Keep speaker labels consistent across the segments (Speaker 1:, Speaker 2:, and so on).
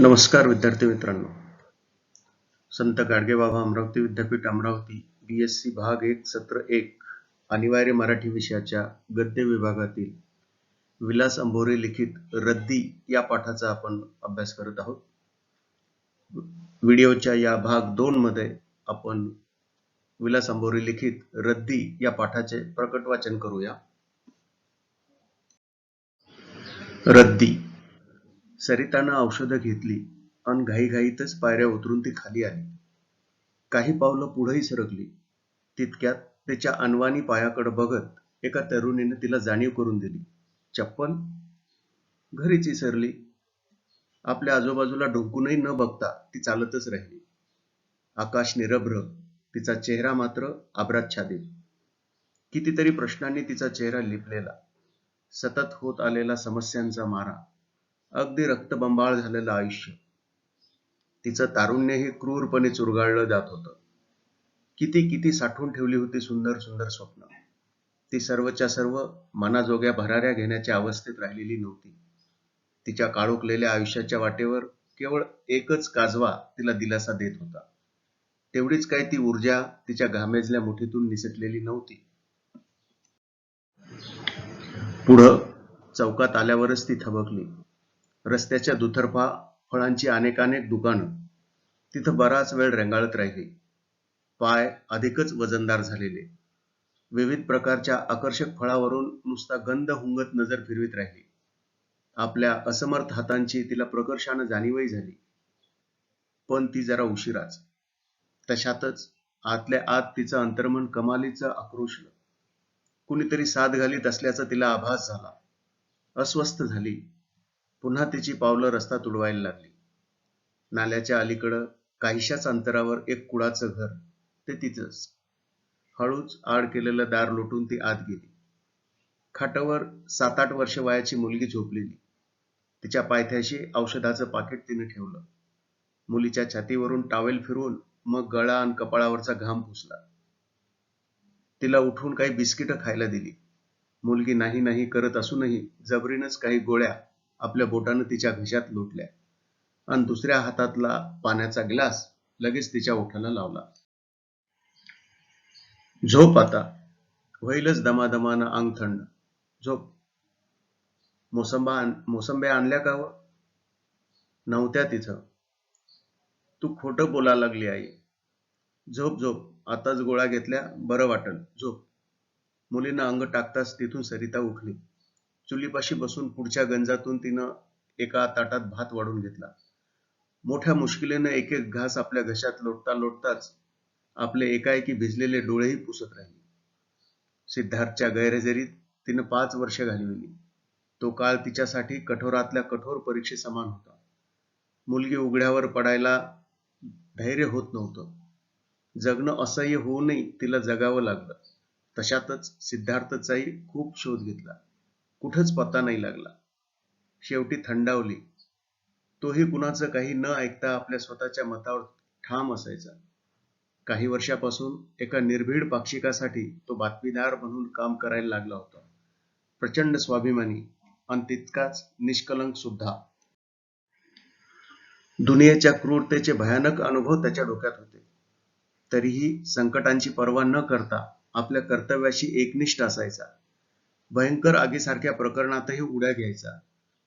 Speaker 1: नमस्कार विद्यार्थी मित्रांनो. संत गाडगेबाबा अमरावती विद्यापीठ अमरावती बी एस सी भाग एक सत्र एक अनिवार्य मराठी विषयाच्या गद्य विभागातील विलास अंभोरे लिखित रद्दी या पाठाचा आपण अभ्यास करत आहोत. व्हिडिओच्या या भाग दोन मध्ये आपण विलास अंभोरे लिखित रद्दी या पाठाचे प्रकट वाचन करूया. रद्दी. सरितानं औषधं घेतली आणि घाईघाईतच पायऱ्या उतरून ती खाली आली. काही पावलं पुढेही सरकली. तितक्यात तिच्या अनवाणी पायाकडे बघत एका तरुणीने तिला जाणीव करून दिली. चप्पल? घरीच इसरली आपल्या आजूबाजूला ढोकूनही न बघता ती चालतच राहिली. आकाश निरभ्र. तिचा चेहरा मात्र आभ्राच्छादित कितीतरी प्रश्नांनी तिचा चेहरा लिपलेला. सतत होत आलेला समस्यांचा मारा. अगदी रक्तबंबाळ झालेलं आयुष्य. तिचं तारुण्यही क्रूरपणे चुरगाळलं जात होतं. किती किती साठवून ठेवली होती सुंदर सुंदर स्वप्न. ती सर्वच्या सर्व मनाजोग्या भराऱ्या घेण्याच्या अवस्थेत राहिलेली नव्हती. तिच्या काळोखलेल्या आयुष्याच्या वाटेवर केवळ एकच काजवा तिला दिलासा देत होता. तेवढीच काय ती ऊर्जा तिच्या घामेजल्या मुठीतून निसटलेली नव्हती. पुढं चौकात आल्यावरच ती थबकली. रस्त्याच्या दुतर्फा फळांची अनेकानेक दुकानं. तिथं बराच वेळ रेंगाळत राहिली. पाय अधिकच वजनदार झालेले. विविध प्रकारच्या आकर्षक फळावरून नुसता गंध हुंगत नजर फिरवीत राहिली. आपल्या असमर्थ हातांची तिला प्रकर्षानं जाणीवही झाली. पण ती जरा उशिराच. तशातच आतल्या आत तिचं अंतर्मन कमालीचं आक्रोशलं. कुणीतरी साथ घालीत असल्याचा तिला आभास झाला. अस्वस्थ झाली. पुन्हा तिची पावलं रस्ता तुडवायला लागली. नाल्याच्या अलीकडं काहीशाच अंतरावर एक कुडाचं घर ते तिचंच. हळूच आड केलेलं दार लोटून ती आत गेली. खाटावर सात आठ वर्ष वयाची मुलगी झोपलेली. तिच्या पायथ्याशी औषधाचं पाकिट तिने ठेवलं. मुलीच्या छातीवरून टावेल फिरवून मग गळा आणि कपाळावरचा घाम पुसला. तिला उठून काही बिस्किटं खायला दिली. मुलगी नाही नाही करत असूनही जबरीनच काही गोळ्या आपल्या बोटानं तिच्या घशात लोटल्या. आणि दुसऱ्या हातातला पाण्याचा ग्लास लगेच तिच्या ओठाला लावला. झोप आता. होईलच दमादमानं अंग थंड. झोप. मोसंबा आण मोसंब्या आणल्या का व? नव्हत्या तिथं. तू खोटं बोला लागली आई. झोप झोप. आताच गोळ्या घेतल्या बरं वाटल. झोप. मुलीनं अंग टाकताच तिथून सरिता उठली. चुलीपाशी बसून पुढच्या गंजातून तिनं एका ताटात भात वाढून घेतला. मोठ्या मुश्किलीनं एक एक घास आपल्या घशात लोटता लोटताच आपले एकाएकी भिजलेले डोळेही पुसत राहिले. सिद्धार्थच्या गैरहजेरीत तिनं पाच वर्ष घालविली. तो काळ तिच्यासाठी कठोरातल्या कठोर परीक्षे समान होता. मुलगी उघड्यावर पडायला धैर्य होत नव्हतं. जगणं असह्य होऊनही तिला जगावं लागलं. तशातच सिद्धार्थचाही खूप शोध घेतला. कुठंच पत्ता नाही लागला. शेवटी थंडावली. तोही कुणाचं काही न ऐकता आपल्या स्वतःच्या मतावर ठाम असायचा. काही वर्षापासून एका निर्भीड पाक्षिकासाठी तो बातमीदार म्हणून काम करायला लागला होता. प्रचंड स्वाभिमानी आणि तितकाच निष्कलंक सुद्धा. दुनियेच्या क्रूरतेचे भयानक अनुभव त्याच्या डोक्यात होते. तरीही संकटांची पर्वा न करता आपल्या कर्तव्याशी एकनिष्ठ असायचा. भयंकर आगीसारख्या प्रकरणातही उड्या घ्यायचा.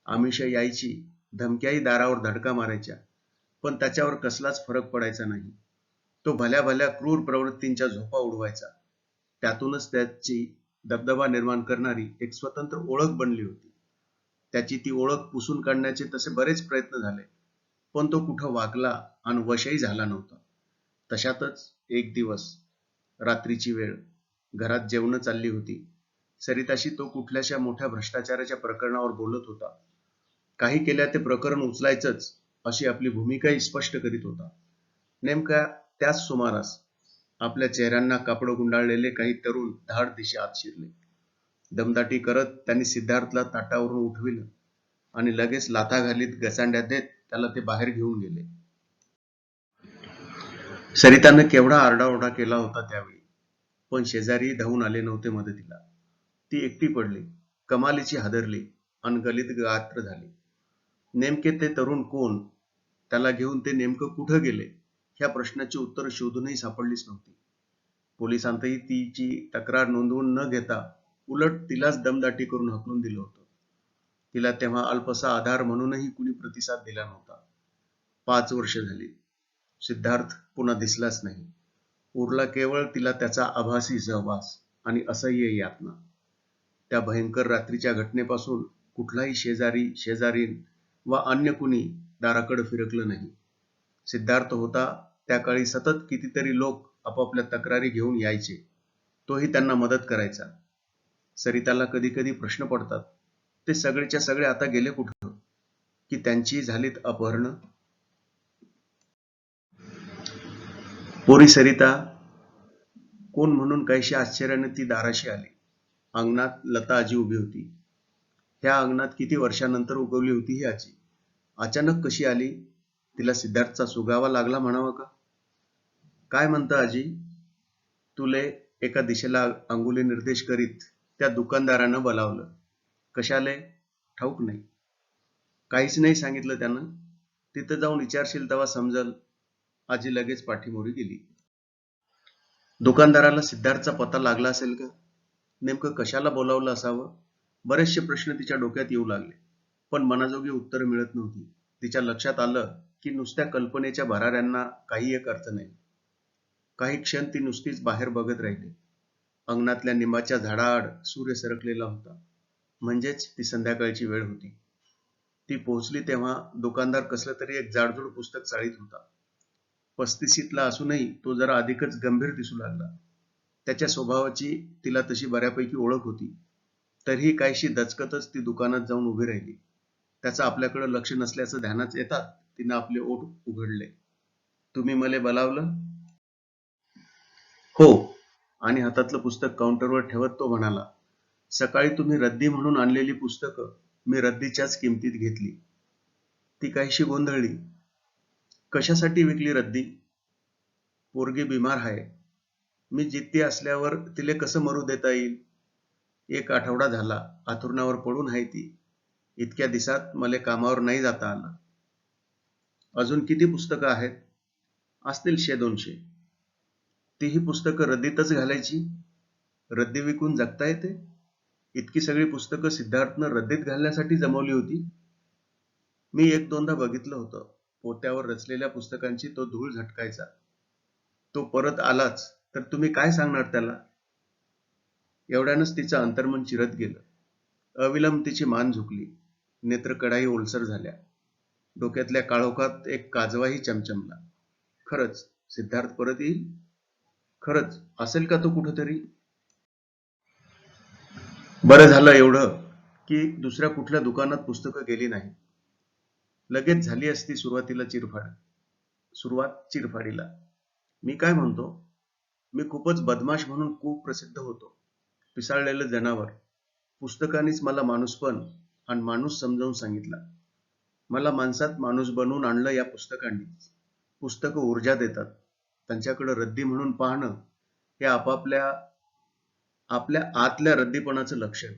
Speaker 1: आमिष यायची धमक्याही दारावर धडका मारायच्या. पण त्याच्यावर कसलाच फरक पडायचा नाही. तो भल्या भल्या क्रूर प्रवृत्तींच्या झोपा उडवायचा. त्यातूनच त्याची दबदबा निर्माण करणारी एक स्वतंत्र ओळख बनली होती. त्याची ती ओळख पुसून काढण्याचे तसे बरेच प्रयत्न झाले पण तो कुठं वागला आणि वशही झाला नव्हता. तशातच एक दिवस रात्रीची वेळ घरात जेवण चालली होती. सरिताशी तो कुठल्याशा मोठ्या भ्रष्टाचाराच्या प्रकरणावर बोलत होता. काही केल्या ते प्रकरण उचलायचंच अशी आपली भूमिकाही स्पष्ट करीत होता. नेमका त्याच सुमारास आपल्या चेहऱ्यांना कापड गुंडाळलेले काही तरुण धाड दिशे आत शिरले. दमदाटी करत त्यांनी सिद्धार्थला ताटावरून उठविलं आणि लगेच लाथा घालीत गसांड्या देत त्याला ते बाहेर घेऊन गेले. सरितानं केवढा आरडाओरडा केला होता त्यावेळी. पण शेजारी धावून आले नव्हते मदतीला. ती एकटी पडली कमालीची हादरली अनगलित गलित गात्र झाली. नेमके ते तरुण कोण त्याला घेऊन ते नेमकं कुठं गेले ह्या प्रश्नाची उत्तर शोधूनही सापडलीच नव्हती. पोलिसांतही तिची तक्रार नोंदवून न घेता उलट तिलाच दमदाटी करून हकलून दिलं होतं. तिला तेव्हा अल्पसा आधार म्हणूनही कुणी प्रतिसाद दिला नव्हता. पाच वर्ष झाली. सिद्धार्थ पुन्हा दिसलाच नाही. उरला केवळ तिला त्याचा आभासी सहवास आणि असह्य यातना. त्या भयंकर रात्रीच्या घटनेपासून कुठलाही शेजारी शेजारीन वा अन्य कुणी दाराकडे फिरकलं नाही. सिद्धार्थ होता त्या काळी सतत कितीतरी लोक आपापल्या तक्रारी घेऊन यायचे. तोही त्यांना मदत करायचा. सरिताला कधी कधी प्रश्न पडतात. ते सगळेच्या सगळे आता गेले कुठं? की त्यांची झालीत अपहरण? पोरी सरिता कोण म्हणून काहीशी आश्चर्याने ती दाराशी आली? अंगणात लता आजी उभी होती. ह्या अंगणात किती वर्षानंतर उगवली होती ही आजी? अचानक कशी आली? तिला सिद्धार्थचा सुगावा लागला म्हणावा का? काय म्हणतं आजी? तुले एका दिशेला अंगुली निर्देश करीत त्या दुकानदारानं बोलावलं. कशाले? ठाऊक नाही. काहीच नाही सांगितलं त्यानं. तिथं जाऊन विचारशील तेव्हा समजल. आजी लगेच पाठीमोरी गेली. दुकानदाराला सिद्धार्थचा पत्ता लागला असेल का? नेमकं कशाला बोलावलं असावं? बरेचसे प्रश्न तिच्या डोक्यात येऊ लागले. पण मनाजोगी उत्तर मिळत नव्हती. तिच्या लक्षात आलं की नुसत्या कल्पनेच्या भराऱ्यांना काही एक अर्थ नाही. काही क्षण ती नुसतीच बाहेर बघत राहिली. अंगणातल्या निंबाच्या झाडाआड सूर्य सरकलेला होता. म्हणजेच ती संध्याकाळची वेळ होती. ती पोहोचली तेव्हा दुकानदार कसलं तरी एक जाडजूड पुस्तक चाळीत होता. पस्तिशीतला असूनही तो जरा अधिकच गंभीर दिसू लागला. त्याच्या स्वभावाची तिला तशी बऱ्यापैकी ओळख होती. तरीही काहीशी दचकतच ती दुकानात जाऊन उभी राहिली. त्याचं आपल्याकडे लक्ष नसल्याचं ध्यानात येतात तिनं आपले ओठ उघडले. तुम्ही मला बोलावलं? हो. आणि हातातलं पुस्तक काउंटरवर ठेवत तो म्हणाला सकाळी तुम्ही रद्दी म्हणून आणलेली पुस्तकं मी रद्दीच्याच किमतीत घेतली. ती काहीशी गोंधळली. कशासाठी विकली रद्दी? पोरगी बिमार आहे मी जिद्दी असल्यावर तिले कसं मरू देता येईल? एक आठवडा झाला आथुरणावर पडून आहे ती. इतक्या दिवसात मला कामावर नाही जाता आलं. अजून किती पुस्तकं आहेत? असतील शे दोनशे. तीही पुस्तकं रद्दीतच घालायची? रद्दी विकून जगता येते? इतकी सगळी पुस्तकं सिद्धार्थनं रद्दीत घालण्यासाठी जमवली होती? मी एक दोनदा बघितलं होतं. पोत्यावर रचलेल्या पुस्तकांची तो धूळ झटकायचा. तो परत आलाच. तर तुम्ही काय सांगणार त्याला? एवढ्यानंच तिचं अंतर्मन चिरत गेलं. अविलंब तिची मान झुकली. नेत्र कडाई ओलसर झाल्या. डोक्यातल्या काळोखात एक काजवाही चमचमला. खरंच सिद्धार्थ परत येईल? खरंच असेल का तो कुठंतरी? बरं झालं एवढं की दुसऱ्या कुठल्या दुकानात पुस्तकं गेली नाही लगेच झाली असती सुरुवातीला चिरफाड. सुरुवात चिरफाडीला. मी काय म्हणतो? मी खूपच बदमाश म्हणून खूप प्रसिद्ध होतो. पिसाळलेलं जनावर. पुस्तकानेच मला माणूसपण आणि माणूस समजावून सांगितला. मला माणसात माणूस बनवून आणलं या पुस्तकांनी. पुस्तकं ऊर्जा देतात. त्यांच्याकडे रद्दी म्हणून पाहणं हे आपापल्या आपल्या आतल्या रद्दीपणाचं लक्षण.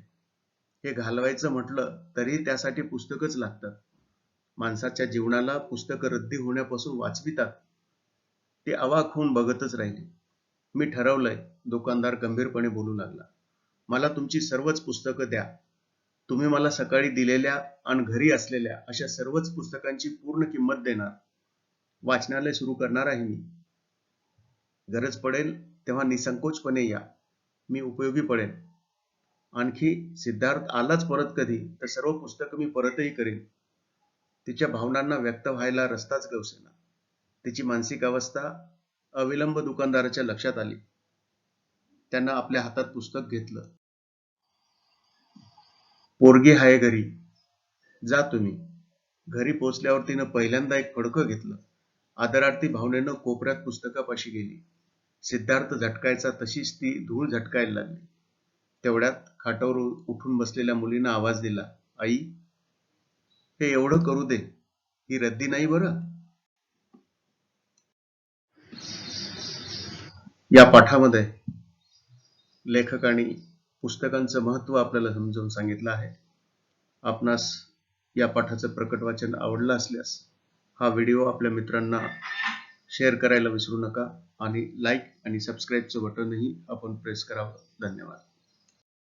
Speaker 1: हे घालवायचं म्हटलं तरीही त्यासाठी पुस्तकच लागतात. माणसाच्या जीवनाला पुस्तकं रद्दी होण्यापासून वाचवितात. ते अवाक होऊन बघतच राहिले. मी ठरवलंय दुकानदार गंभीरपणे बोलू लागला. मला तुमची सर्वच पुस्तकं द्या. तुम्ही मला सकाळी दिलेल्या आणि घरी असलेल्या अशा सर्वच पुस्तकांची पूर्ण किंमत देणार. वाचनालय सुरू करणार आहे मी. गरज पडेल तेव्हा निसंकोचपणे या. मी उपयोगी पडेल. आणखी सिद्धार्थ आलाच परत कधी तर सर्व पुस्तकं मी परतही करेन. तिच्या भावनांना व्यक्त व्हायला रस्ताच गवसेना. तिची मानसिक अवस्था अविलंब दुकानदाराच्या लक्षात आली. त्यांना आपल्या हातात पुस्तक घेतलं. पोरगी हाय घरी. जा तुम्ही. घरी पोचल्यावर तिनं पहिल्यांदा एक फडकं घेतलं. आदरार्थी भावनेनं कोपऱ्यात पुस्तकापाशी गेली. सिद्धार्थ झटकायचा तशीच ती धूळ झटकायला लागली. तेवढ्यात खाटावर उठून बसलेल्या मुलीनं आवाज दिला आई हे एवढं करू दे. ही रद्दी नाही बरं? या पाठामध्ये लेखकाने पुस्तकांचं महत्त्व आपल्याला समजावून सांगितलं आहे. आपणास या पाठाचं प्रकट वाचन आवडलं असल्यास हा व्हिडिओ आपल्या मित्रांना शेअर करायला विसरू नका आणि लाईक आणि सबस्क्राईबचं बटनही आपण प्रेस करावं. धन्यवाद.